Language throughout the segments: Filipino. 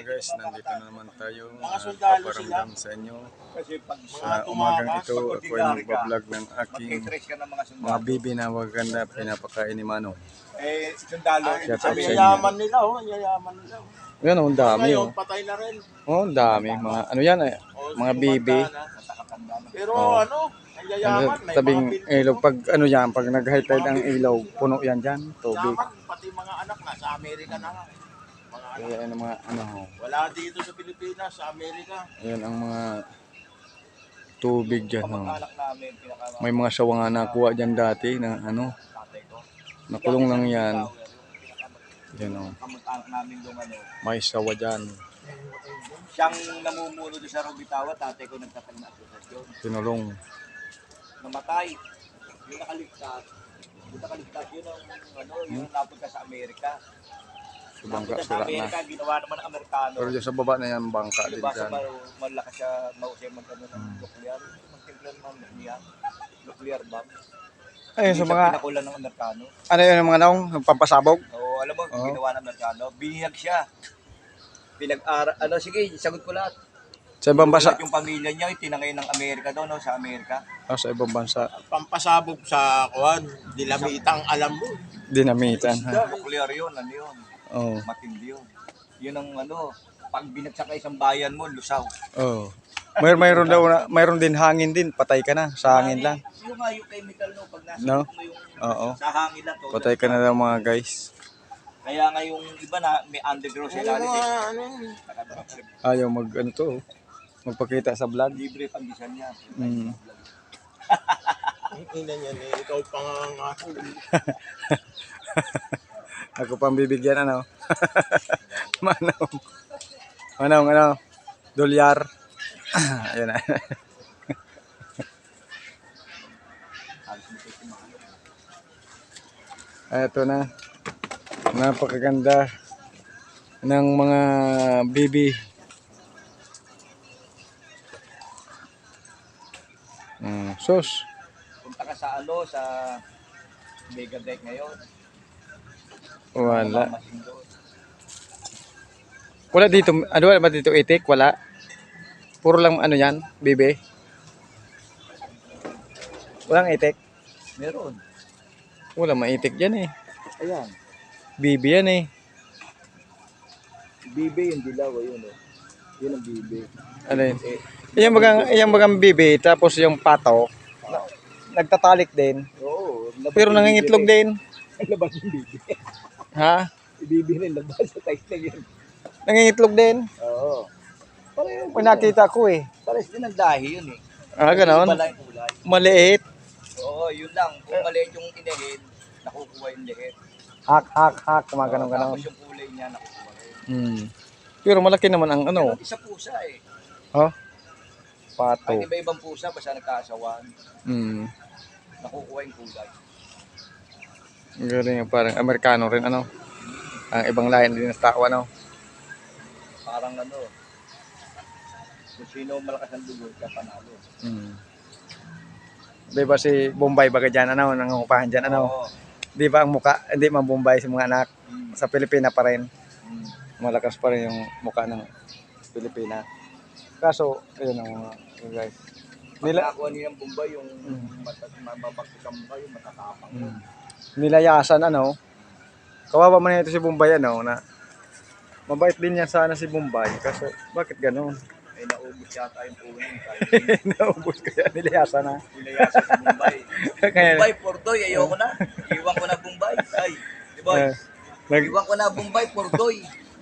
mga guys, nandito na naman tayo. Uh, paparamdam sa inyo. Sa umagang ito, ako ay magbablog ng aking mga bibi na maganda pinapakain ni Manong. Eh, sundalo. Shout out sa inyo. nila, oh. Yayaman nila. Yan, oh, ang dami oh. patay na rin. Oh, ang dami. Mga, ano yan eh. Oh, Mga bibi. Pero Oh. ano, yayaman, Ano, may tabing ilog. Pag ano yan, pag nag-high tide ang ilaw, puno yan dyan. Tubig. Pati mga anak na sa Amerika na nga. Kaya ano mga, ano, Wala dito sa Pilipinas, sa Amerika. yan ang mga tubig dyan. Oh. May mga sawa nga nakuha dyan dati na ano, nakulong lang yan. Yan oh. Namin doon ano. May sawa dyan. Siyang namumuno doon sa Rubitawa, tatay ko nagtatag na asosasyon. Pinulong. Namatay. Yung nakaligtas. Yung nakaligtas, yun ang ano, yung napunta sa Amerika. Sa bangka, sira na. Amerika, ginawa naman ng Amerikano. Pero dyan sa baba na yan, bangka din Diba sa dyan. mal- malakas siya, mausay mag ano ng Hmm. nuclear. Magtimplan ng nuclear. Nuclear bomb. Ayun, sa mga, pinakulan ng Amerikano. ano yun, yung mga naong, pampasabog? Oo, alam mo, Oo. ginawa ng Amerikano. Binihag siya. Pinag-ara, ano, sige, sagot ko lahat. Sa ibang bansa? Yung pamilya niya, itinangay ng Amerika daw, no, sa Amerika. Oh, sa ibang bansa. pampasabog sa kuwan, dilamitang alam mo. Dinamitan, ha? Nuclear yun, ano yun. Oo. Matindi yun. Yun ang ano, pag binagsak ka isang bayan mo, lusaw. Oh. May mayroon daw na, mayroon din hangin din, patay ka na sa hangin lang. Yung nga yung chemical no, pag nasa No? mo yung Oo. sa hangin lang. to, Patay ka na daw mga guys. Kaya nga yung iba na may underground sa ilalim. ano, Nakadrop. Ayaw mag ano to, magpakita sa vlog. Libre pagdisan niya. Mm. ang ina niyan eh, ikaw pa nga nga. Ako pang bibigyan ano. Manong. Manong ano. Dolyar. Ayun na. Ito na. Napakaganda ng mga bibi. Mm, sus. Punta ka sa ano, sa Mega Deck ngayon. Wala. Wala dito, ano wala ba dito itik? Wala. Puro lang ano yan, bibi. Walang itik. Meron. Wala maitik dyan eh. Ayan. Bibi yan eh. Bibi yung dilaw, ayun eh. Yun ang bibi. Ano yun? Yung bagang, yung bagang bibi, tapos yung pato, na- nagtatalik din. Oo. Pero nangingitlog din. labas yung bibi. Ha? Bibi rin, labas sa tight na yun. Nangingitlog din. Oo. Pareho. May nakita ko eh. Pares din ang dahi yun eh. Ah, ganon. Iba lang yung kulay. Maliit. Oo, yun lang. Kung maliit yung inahin, nakukuha yung liit. Hak, hak, hak. Kumaganon, ganon. Tapos yung kulay niya, nakukuha rin. Hmm. Pero malaki naman ang ano. Isa pusa eh. Ha? Pato. Kahit iba-ibang pusa, basta nagkaasawan, Hmm. nakukuha yung kulay. Galing yung parang Amerikano rin ano. Ang ibang lahi din ng tao ano. Parang ano, kung sino malakas ang dugo, siya panalo. Hmm. Di ba si Bombay baga dyan ano, nangungupahan dyan ano. Oo. Di ba ang muka, hindi man Bombay si mga anak. Mm. Sa Pilipina pa rin. Mm. Malakas pa rin yung muka ng Pilipina. Kaso, ayun ang mga yun guys. Pag Nila, nakuha niya ng Bombay, yung Mm. matat, mababakit ang mukha, yung matatapang. hmm. Nilayasan ano. Kawawa man ito si Bombay ano na mabait din yan sana si Bombay. Kaso, bakit ganun? Ay naubos yata yung punin. Naubos kaya nilayasan na. nilayasan sa Bombay. Kaya, Bombay, Pordoy, ayoko na. Iwan ko na Bombay. Ay, di ba? eh, nag, Iwan ko na Bombay, Pordoy.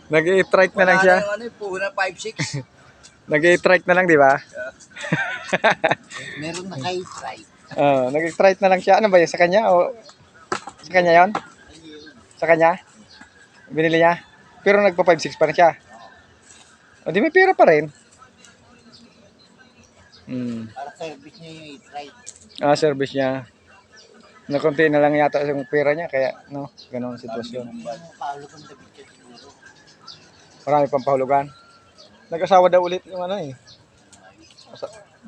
nag-i-trike na lang Wala siya. yung ano, puhunan 5'6". Nag-i-trike na lang, di ba? Meron na kay try. Oo, nag-strike na lang siya. Ano ba yun? Sa kanya? O sa kanya yon? Sa kanya? Binili niya? Pero nagpa 5-6 pa rin siya. O di may pera pa rin. Hmm. Para service niya yung i-try. Ah, service niya. Nakunti na lang yata yung pera niya. Kaya, no, ganun ang sitwasyon. Marami pang pahulugan. Nag-asawa daw ulit yung ano eh.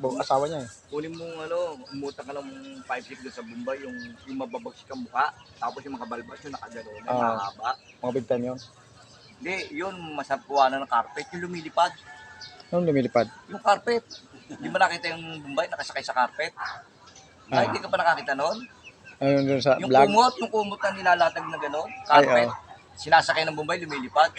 Asawa niya eh. Kunin mo ano, umuta ka ng 5'6 doon sa Bombay, yung, yung mababagsik ang mukha, tapos yung mga balbas yung nakagano na, Ah. mahaba. Mga big time yun. Hindi, yun, masarap kuha ng carpet. Yung lumilipad. Anong lumilipad? Yung carpet. Hindi mo nakita yung Bombay nakasakay sa carpet? Ah. Ay, hindi ka pa nakakita noon? Ayun dun sa Yung vlog. kumot, yung kumot na nilalatag na gano'n, Ay, carpet. oo. Sinasakay ng Bombay, lumilipad.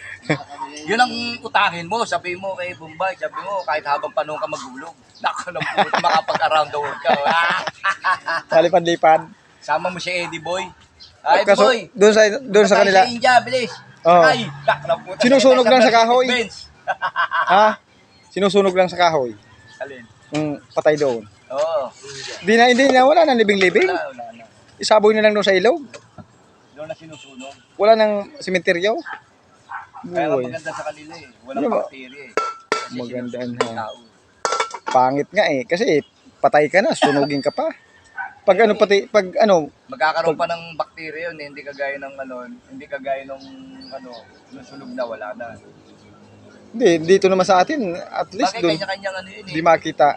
Yun ang utangin mo, sabi mo kay Bombay, sabi mo, kahit habang panahon ka magulong, nako na po, makapag-around the world ka. Palipad-lipad. Sama mo si Eddie Boy. Ay, Kaso, Boy! doon sa, doon sa Patay kanila, Sa India, bilis! Oo. Ay, nako na puta. Sinusunog lang sa kahoy. Ha? Sinusunog lang sa kahoy. Alin? Yung patay doon. Oo. Hindi na, hindi na, wala nang libing-libing. Wala, wala na. Isaboy na lang doon sa ilog. Doon na sinusunog. Wala nang sementeryo. Kaya nga Buhay. maganda sa kanila eh. Walang Ano ba? bacteria eh. Kasi Maganda sinusunog na. ng tao. Pangit nga eh. Kasi patay ka na, sunugin ka pa. Pag ano pati, pag ano, Magkakaroon pa ng bacteria yun, eh. hindi kagaya ng ano, hindi kagaya ng ano, nung sunog na wala na. hindi, dito naman sa atin, at least Bakit doon, kanya-kanyang ano yun eh. di makita.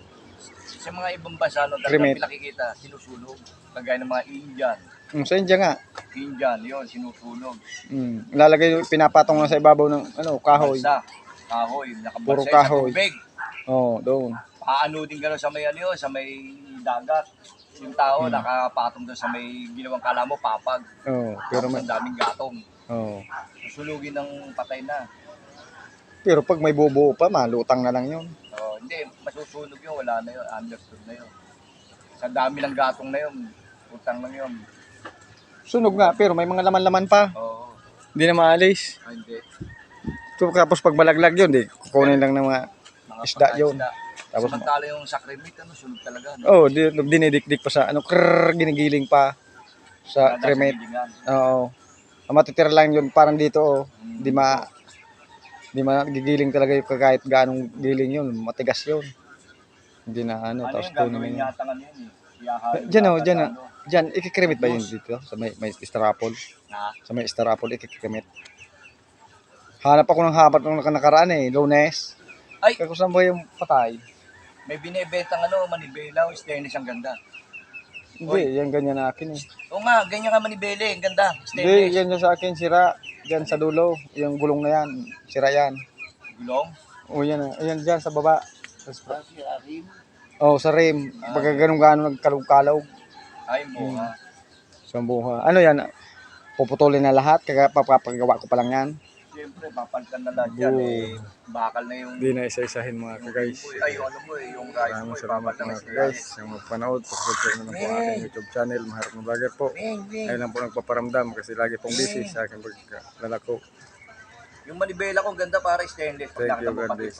Sa mga ibang bansa, no, talagang Cremate. pinakikita, sinusunog. Kagaya ng mga Indian. Mm, sa India nga. Indian, yun, sinusunog. Mm, lalagay, pinapatong lang sa ibabaw ng ano, kahoy. Balsa, kahoy, nakabalsa Puro yun kahoy. sa tubig. Oo, oh, doon. Paano din gano'n sa may ano yun, sa may dagat. Yung tao, Hmm. nakapatong doon sa may ginawang kalamo, papag. Oo, pero Pero may, ang daming gatong. oo. Susunugin ng patay na. Pero pag may bubuo pa, malutang na lang 'yon. Oh, hindi, masusunog yun, wala na yun, understood na yun. Sa dami ng gatong na yun, utang lang yun. Sunog nga, pero may mga laman-laman pa. Oo, Hindi na maalis. ah, hindi. So, tapos pag malaglag 'yun, di kukunin lang ng mga Mga Isda yun. isda. Tapos- Samantala yung sacrament, ano, sunog talaga. No? Oh, di, dinidikdik pa sa ano, krrr, ginigiling pa sa cremate. Oo. Ang matitira lang 'yun parang dito, oh. Mm. Di ma di ma gigiling talaga yung kahit gaanong giling 'yun, matigas 'yun. Hindi na ano, Ano tapos yung kunin gagawin mo. yata nga yun eh? Diyan oh, diyan sa ano. Diyan, ikikremit ba 'yun dito? Sa may may strapol. Ha? Sa may strapol ikikremit. Hanap ako ng habat nung nakaraan eh, lunes. Ay! Kaya kung saan ba yung patay? May binibentang ano, manibela, stainless ang ganda. Hindi, yan ganyan na akin eh. Oo nga, ganyan ka manibela, ang ganda. Hindi, Stainless. yan yung sa akin, sira. Diyan sa dulo, yung gulong na yan, sira yan. Gulong. O yan, ayan dyan sa baba. Oh, sa rim. Pagka ganun gano'n nagkalog-kalog Ay mo Hmm. sa buha. Ano yan? Puputulin na lahat, kaya papagawa ko pa lang yan. Siyempre, papalitan na lahat yan eh. Bakal na yung... Hindi na isa-isahin mga kagays. Ay, ano mo eh, yung rice mo Maraming eh, salamat mga na kagays. Yung magpanood, subscribe na po aking YouTube channel, Maharap na Vlogger po. Ayun lang po nagpaparamdam kasi lagi pong busy sa aking paglalako. Yung manibela ko, ganda para stainless. Thank you, God bless.